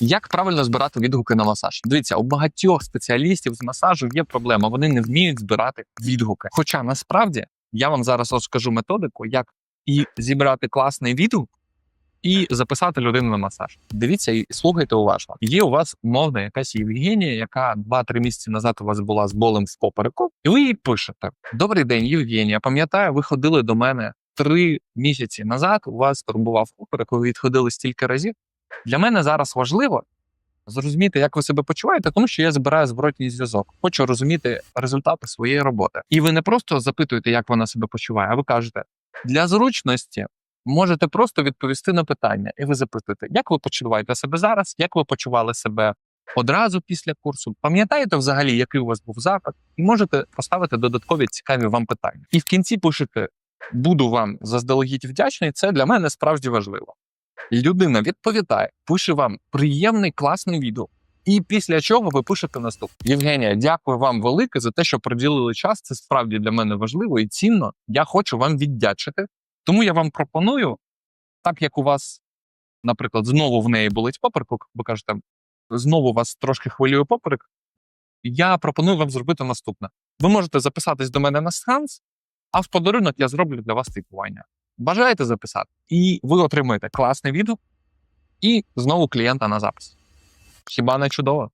Як правильно збирати відгуки на масаж? Дивіться, у багатьох спеціалістів з масажу є проблема. Вони не вміють збирати відгуки. Хоча насправді я вам зараз розкажу методику, як і зібрати класний відгук, і записати людину на масаж. Дивіться і слухайте уважно. Є у вас умовна якась Євгенія, яка 2-3 місяці назад у вас була з болем в попереку, і ви їй пишете: Добрий день, Євгенія. Пам'ятаю, ви ходили до мене три місяці назад. У вас турбував поперек, ви відходили стільки разів. Для мене зараз важливо зрозуміти, як ви себе почуваєте, тому що я збираю зворотній зв'язок. Хочу розуміти результати своєї роботи. І ви не просто запитуєте, як вона себе почуває, а ви кажете для зручності. Можете просто відповісти на питання, і ви запитуєте, як ви почуваєте себе зараз, як ви почували себе одразу після курсу. Пам'ятаєте взагалі, який у вас був запит, і можете поставити додаткові цікаві вам питання. І в кінці пишете: буду вам заздалегідь вдячний. Це для мене справді важливо. Людина відповідає, пише вам приємний класний відео. І після чого ви пишете наступне. Євгенія, дякую вам велике за те, що приділили час. Це справді для мене важливо і цінно. Я хочу вам віддячити. Тому я вам пропоную, так як у вас, наприклад, знову в неї болить поперек, ви кажете, знову вас трошки хвилює поперек. Я пропоную вам зробити наступне. Ви можете записатись до мене на сеанс, а в подарунок я зроблю для вас типування. Бажаєте записати? І ви отримаєте класний відгук і знову клієнта на запис. Хіба не чудово?